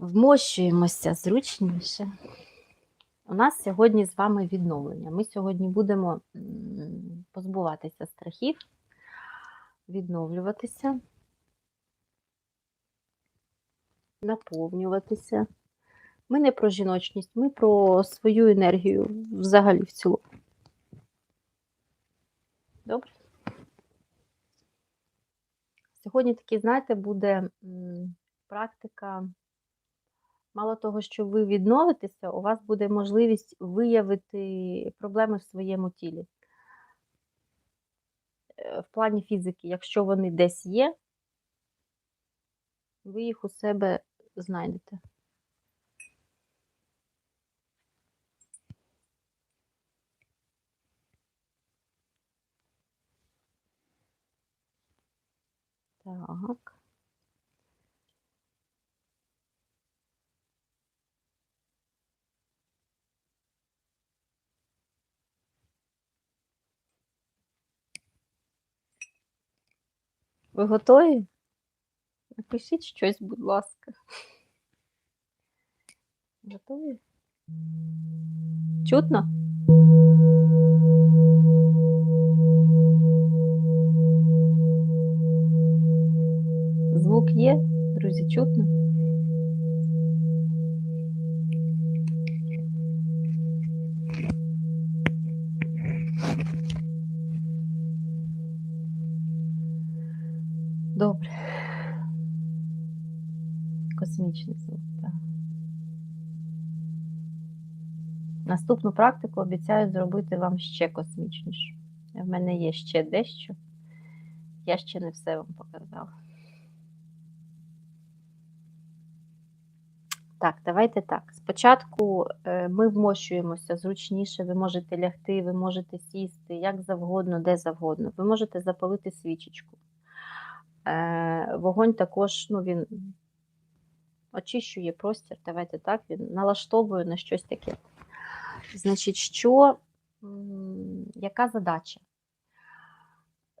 Вмощуємося зручніше. У нас сьогодні з вами відновлення. Ми сьогодні будемо позбуватися страхів, відновлюватися, наповнюватися. Ми не про жіночність, ми про свою енергію взагалі в цілому. Добре? Сьогодні такий, знаєте, буде практика. Мало того, що ви відновитеся, у вас буде можливість виявити проблеми в своєму тілі. Е, В плані фізики, якщо вони десь є, ви їх у себе знайдете. Так. Ви готові? Напишіть щось, будь ласка. Готові? Чутно? Звук є, друзі, чутно? Добре. Космічний так. Наступну практику обіцяю зробити вам ще космічнішу. В мене є ще дещо. Я ще не все вам показала. Так, давайте так. Спочатку е, ми вмощуємося зручніше, ви можете лягти, ви можете сісти, як завгодно, де завгодно. Ви можете запалити свічечку. Е, Вогонь також, ну, він очищує простір, давайте так, він налаштовує на щось таке. Значить, що, яка задача?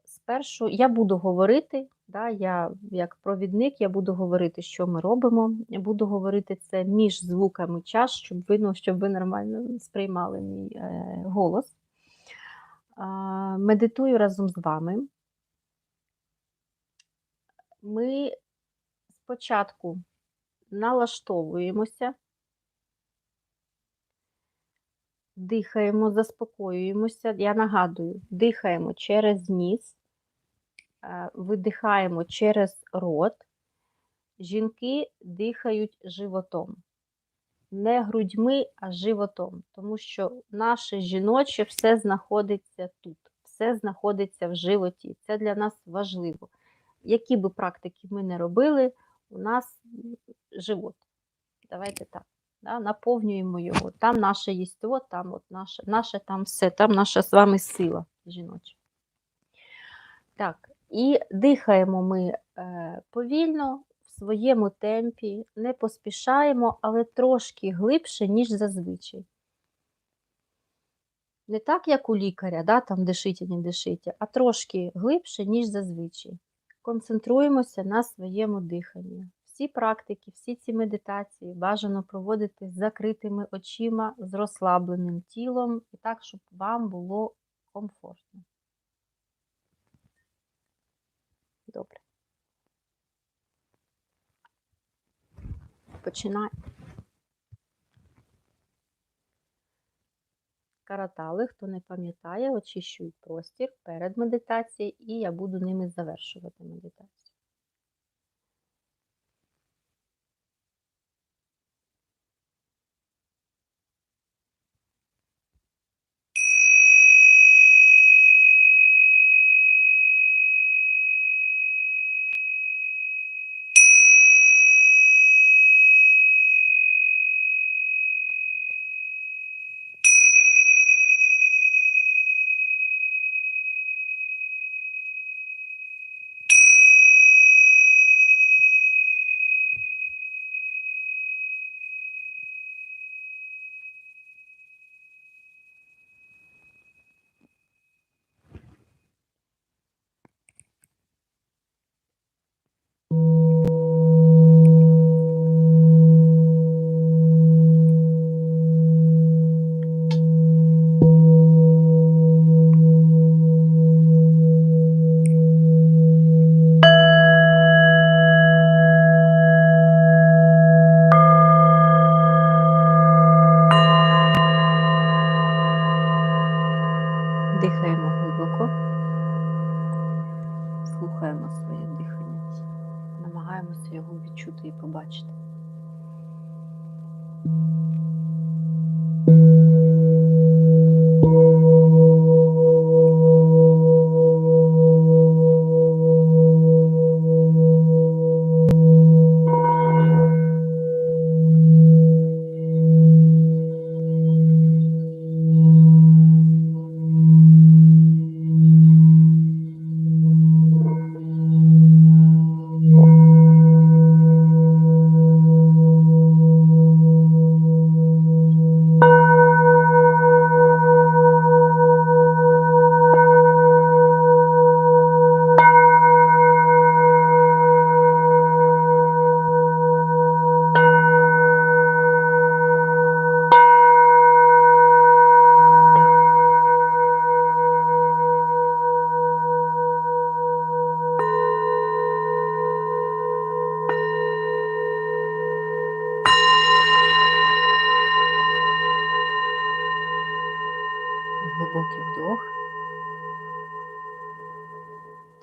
Спершу я буду говорити, да, я як провідник, я буду говорити, що ми робимо. Я буду говорити це між звуками час, щоб ви, ну, щоб ви нормально сприймали мій е, голос. А, медитую разом з вами. Ми спочатку налаштовуємося, дихаємо, заспокоюємося. Я нагадую, дихаємо через ніс, е, видихаємо через рот. Жінки дихають животом. Не грудьми, а животом, тому що наше жіноче все знаходиться тут, все знаходиться в животі. Це для нас важливо. Які би практики ми не робили, у нас живот. Давайте так. Да, наповнюємо його. Там наше єство, там от наше, наше там все, там наша з вами сила жіноча. Так, і дихаємо ми е, повільно, в своєму темпі, не поспішаємо, але трошки глибше, ніж зазвичай. Не так, як у лікаря, да, там дишите, не дишите, а трошки глибше, ніж зазвичай. Концентруємося на своєму диханні. Всі практики, всі ці медитації бажано проводити з закритими очима, з розслабленим тілом і так, щоб вам було комфортно. Добре. Починаємо. Каратали, хто не пам'ятає, очищують простір перед медитацією, і я буду ними завершувати медитацію.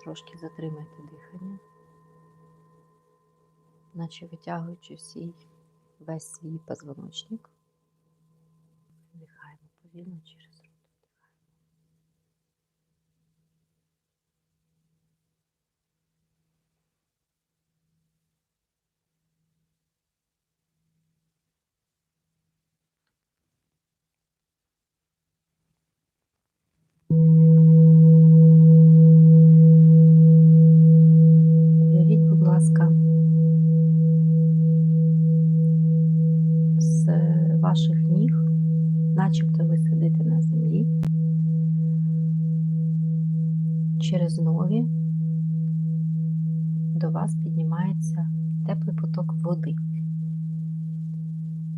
Трошки затримайте дихання, наче витягуючи всій весь свій позвоночник. Вдихаємо повільно через рот. Уявіть, будь ласка, з ваших ніг, начебто ви сидите на землі, через нові до вас піднімається теплий поток води,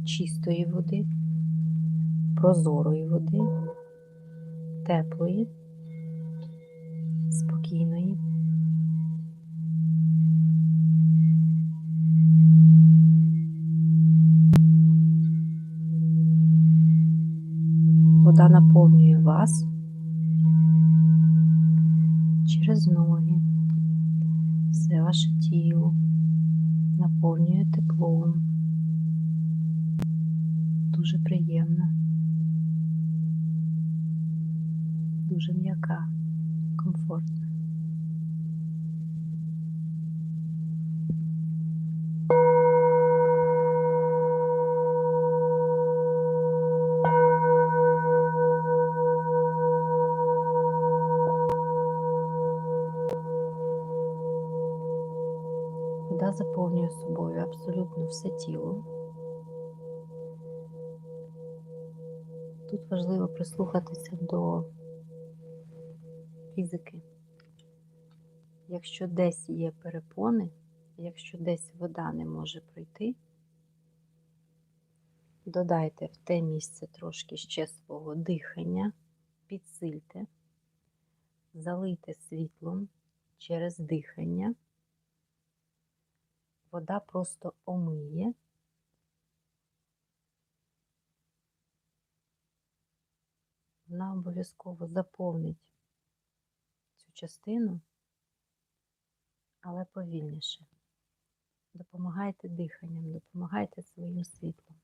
чистої води, прозорої води, теплої, спокійної. Вода наповнює вас через ноги, все ваше тіло наповнює теплом. Дуже приємна, дуже м'яка, комфортна. Вода заповнює собою абсолютно все тіло. Тут важливо прислухатися до фізики. Якщо десь є перепони, якщо десь вода не може пройти, додайте в те місце трошки ще свого дихання, підсильте, залийте світлом через дихання вода просто омиє. Вона обов'язково заповнить цю частину, але повільніше. Допомагайте диханням, допомагайте своїм світлом.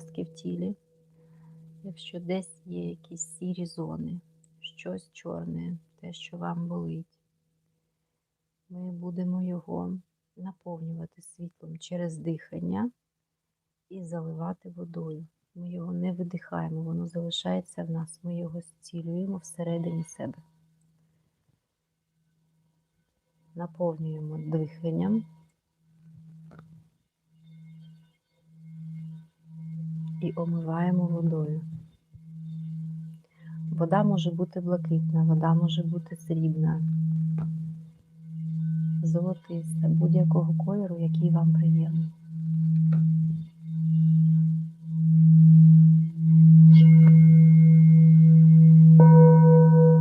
Частки в тілі, якщо десь є якісь сірі зони, щось чорне, те, що вам болить, ми будемо його наповнювати світлом через дихання і заливати водою. Ми його не видихаємо, воно залишається в нас, ми його зцілюємо всередині себе. наповнюємо диханням і омиваємо водою. Вода може бути блакитна, вода може бути срібна, золотиста, будь-якого кольору, який вам приємний.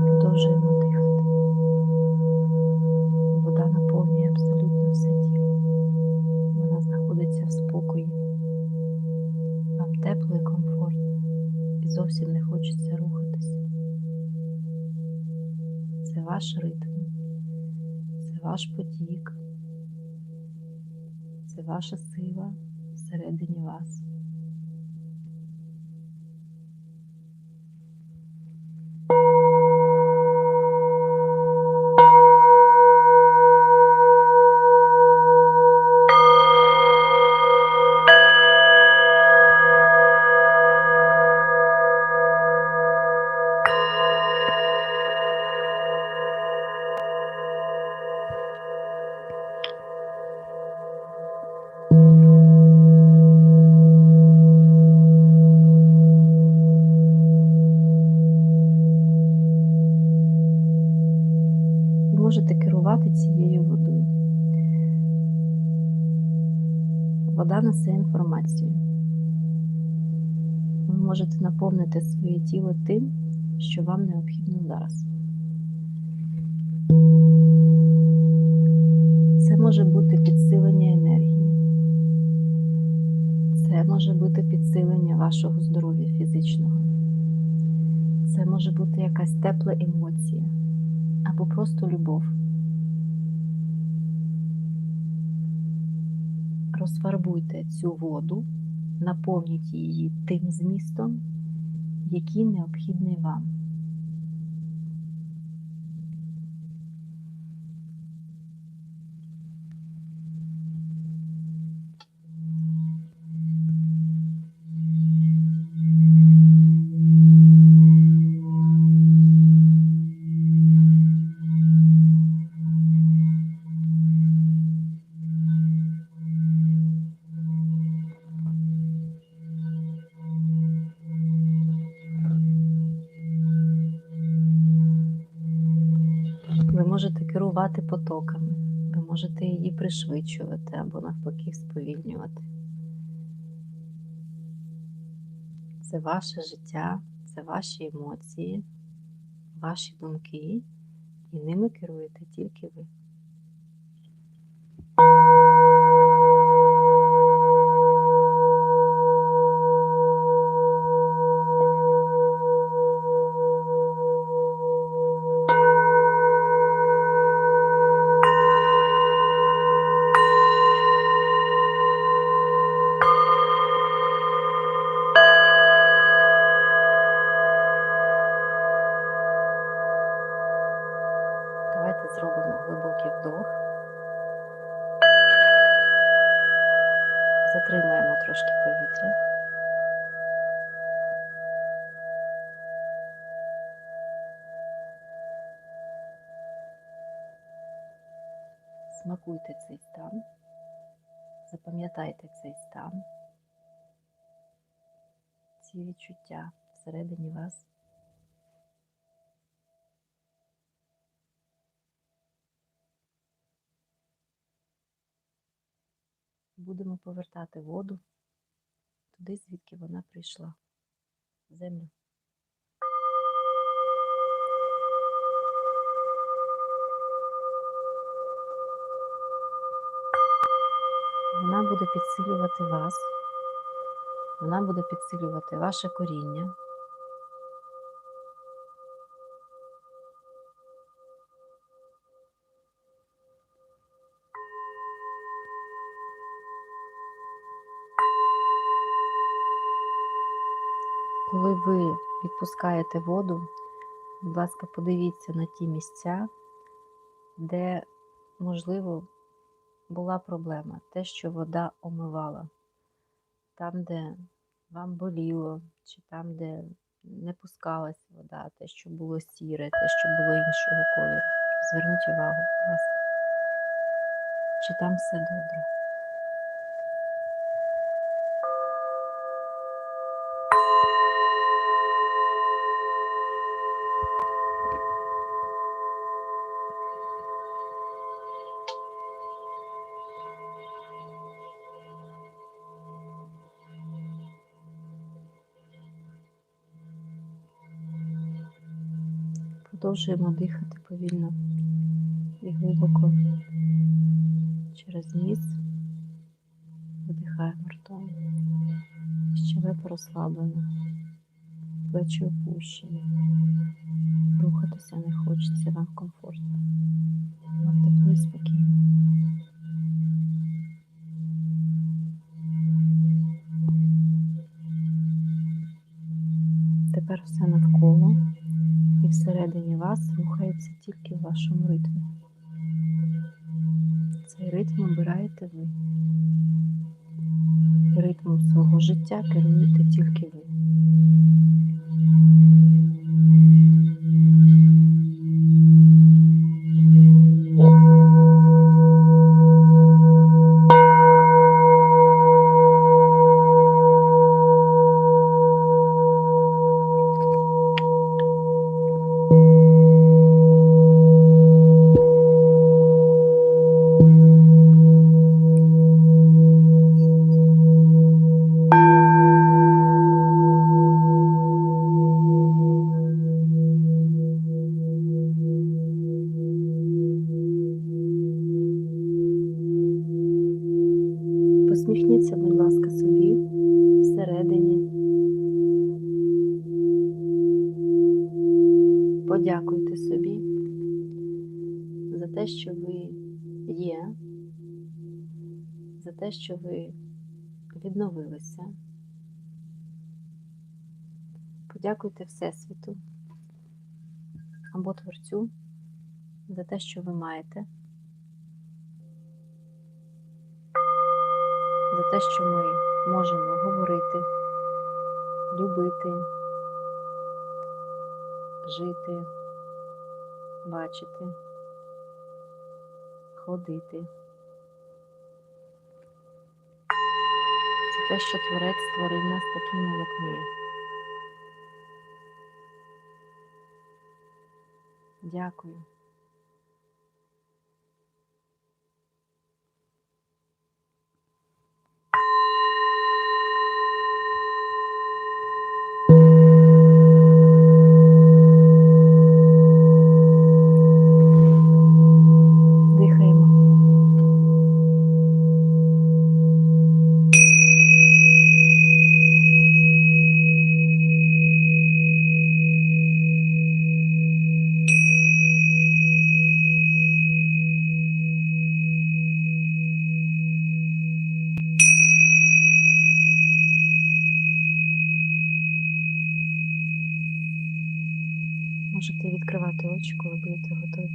Продовжуємо дихати. Вода наповнює абсолютно все тіло. Вона знаходиться в спокої. Вам тепло і комфортно. І зовсім не хочеться рухатися. Це ваш ритм, це ваш потік, це ваша сила всередині вас. Можете наповнити своє тіло тим, що вам необхідно зараз. Це може бути підсилення енергії. Це може бути підсилення вашого здоров'я фізичного. Це може бути якась тепла емоція або просто любов. Розфарбуйте цю воду, наповніть її тим змістом, який необхідний вам. Ви можете керувати потоками, ви можете її пришвидшувати або навпаки сповільнювати. Це ваше життя, це ваші емоції, ваші думки, і ними керуєте тільки ви. Зробимо глибокий вдох. Затримаємо трошки повітря. Смакуйте цей стан. Запам'ятайте цей стан. Ці відчуття всередині вас. Будемо повертати воду туди, звідки вона прийшла. Землю. Вона буде підсилювати вас, вона буде підсилювати ваше коріння. Ви воду, будь ласка, подивіться на ті місця, де, можливо, була проблема, те, що вода омивала, там, де вам боліло, чи там, де не пускалась вода, те, що було сіре, те, що було іншого кольору. Зверніть увагу, будь ласка, чи там все добре. Продовжуємо дихати повільно і глибоко через ніс. Видихаємо ртом. Щелепа розслаблена, плечі опущені. Рухатися не хочеться, вам комфортно. Вам тепло і спокійно. Тепер все навколо всередині вас рухається тільки в вашому ритмі. Цей ритм обираєте ви. Ритмом свого життя керуєте тільки ви. Посміхніться, будь ласка, собі всередині. Подякуйте собі за те, що ви є, за те, що ви відновилися. Подякуйте Всесвіту або Творцю за те, що ви маєте. за те, що ми можемо говорити, любити, жити, бачити, ходити. Це те, що Творець створив нас такими, як ми. Дякую. Можете відкривати очі, коли будете готові.